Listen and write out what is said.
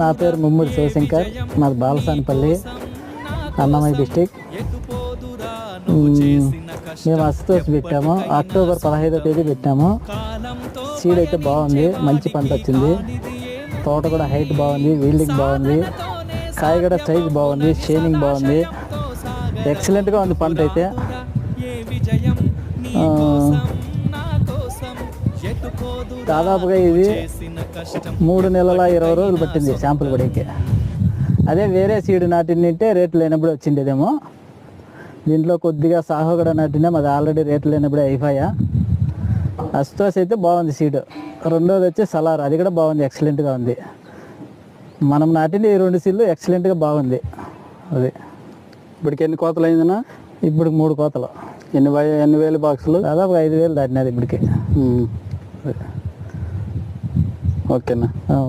నా పేరు ముమ్మడి శివశంకర్. మాది బాలసానిపల్లి అన్నమయ్య డిస్టిక్ మేము. అస్తోస్ పెట్టాము. అక్టోబర్ పదహైదో తేదీ పెట్టాము. సీడ్ అయితే బాగుంది. మంచి పంట వచ్చింది. తోట కూడా హైట్ బాగుంది. వీల్డింగ్ బాగుంది. కాయ కూడా సైజ్ బాగుంది. షేనింగ్ బాగుంది. ఎక్సలెంట్గా ఉంది పంట అయితే. దాదాపుగా ఇది మూడు నెలల ఇరవై రోజులు పట్టింది శాంపుల్ పడేకి అదే వేరే సీడ్ నాటింటే రేట్లు లేనప్పుడు వచ్చిండేదేమో. దీంట్లో కొద్దిగా సాహో కూడా నాటినా మాది ఆల్రెడీ రేట్లు లేనప్పుడే అయిపోయా. అస్టోస్ అయితే బాగుంది సీడ్. రెండోది వచ్చి సలార్ అది కూడా బాగుంది ఎక్సలెంట్గా ఉంది. మనం నాటిన ఈ రెండు సీడ్లు ఎక్సలెంట్గా బాగుంది. అది ఇప్పటికి ఎన్ని కోతలు అయిందన్నా? ఇప్పుడు మూడు కోతలు. ఎన్ని ఎన్ని వేలు బాక్సులు? దాదాపు ఐదు వేలు దాటినది ఇప్పటికి. what can i